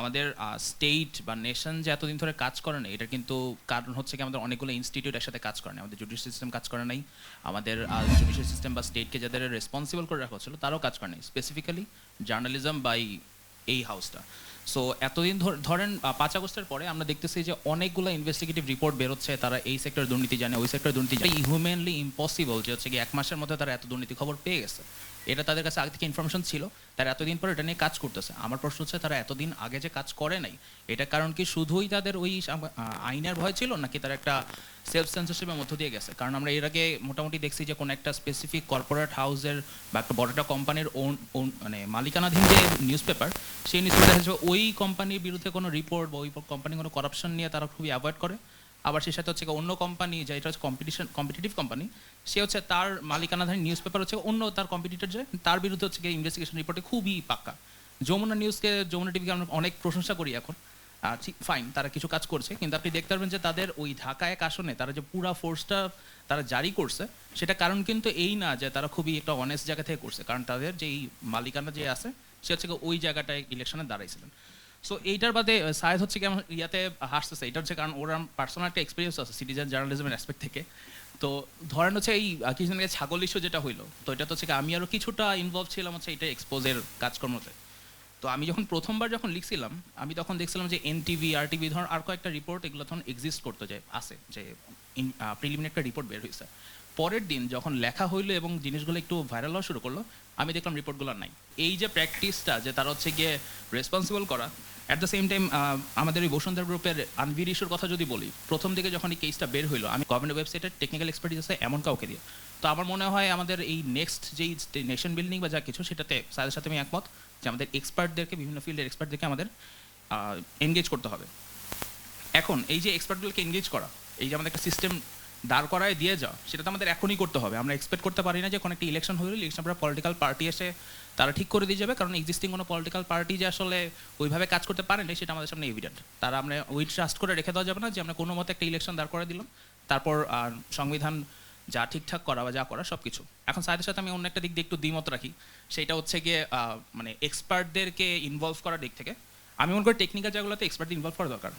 আমাদের স্টেট বা নেশন যে এতদিন ধরে কাজ করে না এটা কিন্তু কারণ হচ্ছে কি আমাদের অনেকগুলো ইনস্টিটিউট একসাথে কাজ করে না আমাদের জুডিশিয়াল সিস্টেম কাজ করে নাই, আমাদের জুডিশিয়াল সিস্টেম বা স্টেটকে যাদের রেসপন্সিবল করে রাখা হচ্ছিল, তারাও কাজ করে নাই স্পেসিফিক্যালি জার্নালিজম বাই এই হাউসটা সো এতদিন ধর- ধরেন পাঁচ আগস্টের পরে আমরা দেখতেছি যে অনেকগুলো ইনভেস্টিগেটিভ রিপোর্ট বেরোচ্ছে, তারা এই সেক্টর দুর্নীতি জানে, ওই সেক্টর দুর্নীতি জানে। হিউম্যানলি ইম্পসিবল যে হচ্ছে কি এক মাসের মধ্যে তারা এত দুর্নীতি খবর পেয়ে গেছে। এটা তাদের কাছে আগে থেকে ইনফরমেশন ছিল, তারা এতদিন পরে এটা নিয়ে কাজ করতেছে। আমার প্রশ্ন হচ্ছে, তারা এতদিন আগে যে কাজ করে নাই, এটা কারণ কি শুধুই তাদের ওই আইনের ভয় ছিল, নাকি তারা একটা সেলফ সেন্সরশিপের মধ্য দিয়ে গেছে? কারণ আমরা এর আগে মোটামুটি দেখছি যে কোনো একটা স্পেসিফিক কর্পোরেট হাউসের বা একটা বড় একটা কোম্পানির ওন ওন- মানে মালিকানাধীন যে নিউজ পেপার সেই নিউজ পেপার ওই কোম্পানির বিরুদ্ধে কোনো রিপোর্ট বা ওই কোম্পানি কোনো করাপশন নিয়ে তারা খুবই অ্যাভয়েড করে। আবার সেই সাথে হচ্ছে অন্য কোম্পানি যে এটা হচ্ছে কম্পিটিশন কম্পিটিটিভ কোম্পানি সে হচ্ছে তার মালিকানাধীন নিউজ পেপার হচ্ছে অন্য তার কম্পিটিটর যে, তার বিরুদ্ধে হচ্ছে গিয়ে ইনভেস্টিগেশন রিপোর্টে খুবই পাক্কা। যমুনা নিউজকে যমুনা টিভিকে আমরা অনেক প্রশংসা করি এখন। ঠিক ফাইন তারা কিছু কাজ করছে, কিন্তু আপনি দেখতে পারবেন যে তাদের ওই ঢাকা এক আসনে, তারা যে পুরা ফোর্সটা তারা জারি করছে সেটা কারণ কিন্তু এই না যে তারা খুবই একটা অনেস্ট জায়গা থেকে করছে, কারণ তাদের যে এই মালিকানা যে আছে, সে হচ্ছে ওই জায়গাটায় ইলেকশনে দাঁড়াইছিলেন। সো এইটার বাদে সায়েদ হচ্ছে কি আমার ইয়াতে হাসতেছে। এটা হচ্ছে কারণ ওর পার্সোনাল একটা এক্সপিরিয়েন্স আছে সিটিজেন জার্নালিজমের অ্যাসপেক্ট থেকে। তো ধরেন হচ্ছে এই কিছুদিন আগে ছাগল ইস্যু যেটা হইল, তো এটা তো হচ্ছে আমি আরও কিছুটা ইনভলভ ছিলাম হচ্ছে এটা এক্সপোজের কাজকর্মতে। তো আমি যখন প্রথমবার যখন লিখছিলাম, আমি তখন দেখছিলাম যে এনটিভি আর টিভি ধর আর কয়েকটা রিপোর্ট এগুলো তখন এক্সিস্ট করতে যায়, আছে। যে প্রিলিমিনারি একটা রিপোর্ট বের হয়েছে পরের দিন যখন লেখা হইল এবং জিনিসগুলো একটু ভাইরাল হওয়া শুরু করল, আমি দেখলাম রিপোর্টগুলো নাই। এই যে প্র্যাকটিসটা যে তারা হচ্ছে গিয়ে রেসপন্সিবল করা অ্যাট দ্য সেম টাইম আমাদের ওই বসুন্ধরা গ্রুপের আনভির ইস্যুর কথা যদি বলি, প্রথম দিকে যখন এই কেসটা বের হইল, আমি গভর্নমেন্ট ওয়েবসাইটের টেকনিক্যাল এক্সপার্টিস আছে এমন কাউকে দিয়ে। তো আমার মনে হয় আমাদের এই নেক্সট যেই নেশন বিল্ডিং বা যা কিছু, সেটাতে স্যারের সাথে আমি একমত যে আমাদের এক্সপার্টদেরকে বিভিন্ন ফিল্ডের এক্সপার্টদেরকে আমাদের এনগেজ করতে হবে। এখন এই যে এক্সপার্টগুলোকে এনগেজ করা, এই যে আমাদের একটা সিস্টেম দাঁড় করায় দিয়ে যাও। সেটা তো আমাদের এখনই করতে হবে। আমরা এক্সপেক্ট করতে পারি না যে কোনো একটা ইলেকশন হইলে ইলেকশন পরে পলিটিক্যাল পার্টি এসে তারা ঠিক করে দিয়ে যাবে। কারণ এক্সিস্টিং কোনো পলিটিক্যাল পার্টি যে আসলে ওইভাবে কাজ করতে পারে না সেটা আমাদের সামনে এভিডেন্ট তারা আমরা ওই ট্রাস্ট করে রেখে দেওয়া যাবে না যে আমরা কোনো মতে একটা ইলেকশন দাঁড় করে দিলাম। তারপর সংবিধান যা ঠিকঠাক করা বা যা করা সব কিছু এখন সাথে সাথে আমি অন্য একটা দিক দিয়ে একটু দ্বিমত রাখি। সেটা হচ্ছে গিয়ে মানে এক্সপার্টদেরকে ইনভলভ করার দিক থেকে। আমি মনে করি টেকনিক্যাল জায়গাগুলোতে এক্সপার্ট ইনভলভ করা দরকার।